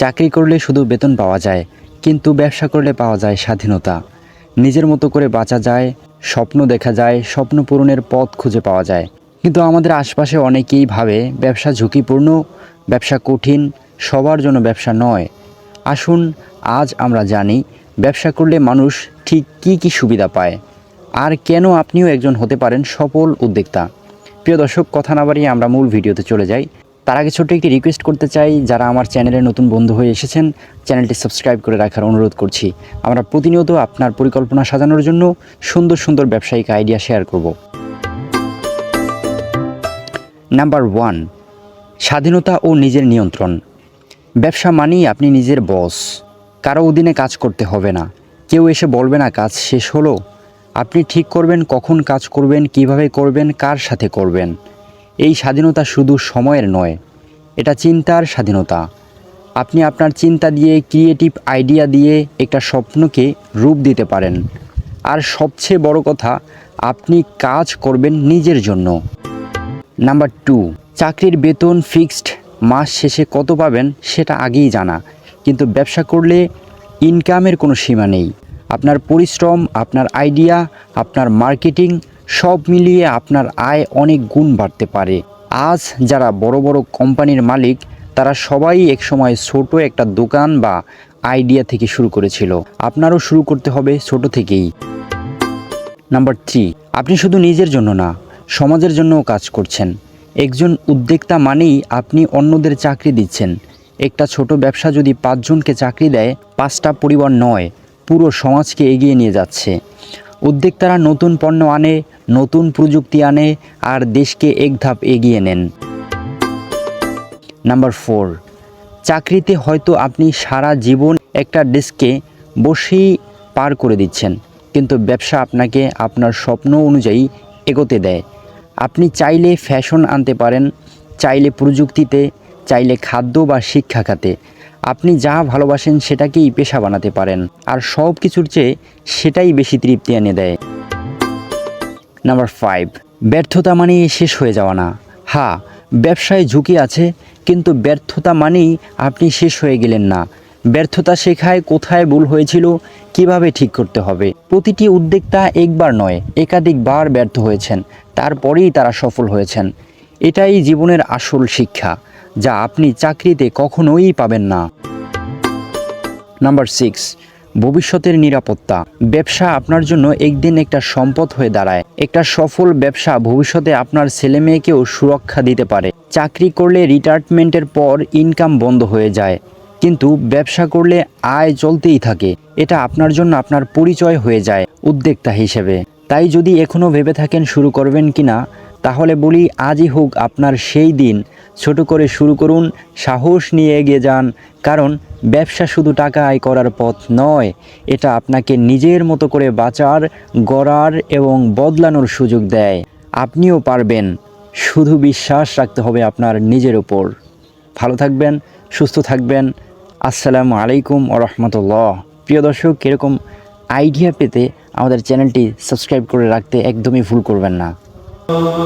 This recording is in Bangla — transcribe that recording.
চাকরি করলে শুধু বেতন পাওয়া যায়, কিন্তু ব্যবসা করলে পাওয়া যায় স্বাধীনতা। নিজের মতো করে বাঁচা যায়, স্বপ্ন দেখা যায়, স্বপ্ন পূরণের পথ খুঁজে পাওয়া যায়। কিন্তু আমাদের আশপাশে অনেকেই ভাবে ব্যবসা ঝুঁকিপূর্ণ, ব্যবসা কঠিন, সবার জন্য ব্যবসা নয়। আসুন, আজ আমরা জানি ব্যবসা করলে মানুষ ঠিক কী কী সুবিধা পায়। আর কেন আপনিও একজন হতে পারেন সফল উদ্যোক্তা। প্রিয় দর্শক, কথা না বাড়িয়ে আমরা মূল ভিডিওতে চলে যাই। তার আগে ছোট্ট একটি রিকোয়েস্ট করতে চাই, যারা আমার চ্যানেলে নতুন বন্ধু হয়ে এসেছেন চ্যানেলটি সাবস্ক্রাইব করে রাখার অনুরোধ করছি। আমরা প্রতিনিয়ত আপনার পরিকল্পনা সাজানোর জন্য সুন্দর সুন্দর ব্যবসায়িক আইডিয়া শেয়ার করব। নাম্বার ওয়ান স্বাধীনতা ও নিজের নিয়ন্ত্রণ। ব্যবসা মানেই আপনি নিজের বস কারও অধীনে কাজ করতে হবে না। কেউ এসে বলবে না, কাজ শেষ হলো? আপনি ঠিক করবেন, কখন কাজ করবেন, কীভাবে করবেন, কার সাথে করবেন। এই স্বাধীনতা শুধু সময়ের নয় এটা চিন্তার স্বাধীনতা। আপনি আপনার চিন্তা দিয়ে ক্রিয়েটিভ আইডিয়া দিয়ে একটা স্বপ্নকে রূপ দিতে পারেন। আর সবচেয়ে বড় কথা, আপনি কাজ করবেন নিজের জন্য। নাম্বার টু, চাকরির বেতন ফিক্সড মাস শেষে কত পাবেন সেটা আগেই জানা। কিন্তু ব্যবসা করলে ইনকামের কোনো সীমা নেই। আপনার পরিশ্রম, আপনার আইডিয়া আপনার মার্কেটিং সব মিলিয়ে আপনার আয় অনেক গুণ বাড়তে পারে। আজ যারা বড় বড় কোম্পানির মালিক, তারা সবাই একসময় ছোট একটা দোকান বা আইডিয়া থেকে শুরু করেছিল। আপনারও শুরু করতে হবে ছোট থেকেই। নাম্বার থ্রি আপনি শুধু নিজের জন্য না, সমাজের জন্যও কাজ করছেন। একজন উদ্যোক্তা মানেই আপনি অন্যদের চাকরি দিচ্ছেন। একটা ছোট ব্যবসা যদি পাঁচজনকে চাকরি দেয়, পাঁচটা পরিবার নয়, পুরো সমাজকে এগিয়ে নিয়ে যাচ্ছে। উদ্যোক্তারা নতুন পণ্য আনে নতুন প্রযুক্তি আনে আর দেশকে এক ধাপ এগিয়ে নেন। নাম্বার ফোর চাকরিতে হয়তো আপনি সারা জীবন একটা ডেস্কে বসেই পার করে দিচ্ছেন, কিন্তু ব্যবসা আপনাকে আপনার স্বপ্ন অনুযায়ী এগোতে দেয়। আপনি চাইলে ফ্যাশন আনতে পারেন, চাইলে প্রযুক্তিতে, চাইলে খাদ্য বা শিক্ষা খাতে। আপনি যা ভালোবাসেন সেটাকেই পেশা বানাতে পারেন, আর সব কিছুর চেয়ে সেটাই বেশি তৃপ্তি এনে দেয়। নাম্বার ফাইভ ব্যর্থতা মানেই শেষ হয়ে যাওয়া না। হ্যাঁ ব্যবসায় ঝুঁকি আছে, কিন্তু ব্যর্থতা মানেই আপনি শেষ হয়ে গেলেন না। ব্যর্থতা শেখায় কোথায় ভুল হয়েছিল, কীভাবে ঠিক করতে হবে। প্রতিটি উদ্যোক্তা একবার নয়, একাধিকবার ব্যর্থ হয়েছেন, তারপরেই তারা সফল হয়েছেন। এটাই জীবনের আসল শিক্ষা, যা আপনি চাকরিতে কখনোই পাবেন না। নাম্বার সিক্স ভবিষ্যতের নিরাপত্তা। ব্যবসা আপনার জন্য একদিন একটা সম্পদ হয়ে দাঁড়ায়। একটা সফল ব্যবসা ভবিষ্যতে আপনার ছেলে মেয়েকেও সুরক্ষা দিতে পারে। চাকরি করলে রিটায়ারমেন্টের পর ইনকাম বন্ধ হয়ে যায়। কিন্তু ব্যবসা করলে আয় চলতেই থাকে। এটা আপনার জন্য আপনার পরিচয় হয়ে যায়, উদ্যোক্তা হিসেবে। তাই যদি এখনও ভেবে থাকেন শুরু করবেন কিনা তাহলে বলি আজই হোক আপনার সেই দিন। ছোট করে শুরু করুন, সাহস নিয়ে এগিয়ে যান, কারণ ব্যবসা শুধু টাকা আয় করার পথ নয়, এটা আপনাকে নিজের মতো করে বাঁচার, গড়ার এবং বদলানোর সুযোগ দেয়। আপনিও পারবেন, শুধু বিশ্বাস রাখতে হবে আপনার নিজের উপর। ভালো থাকবেন, সুস্থ থাকবেন, আসসালামু আলাইকুম ও রহমতুল্লাহ। প্রিয় দর্শক, এরকম আইডিয়া পেতে আমাদের চ্যানেলটি সাবস্ক্রাইব করে রাখতে একদমই ভুল করবেন না। Oh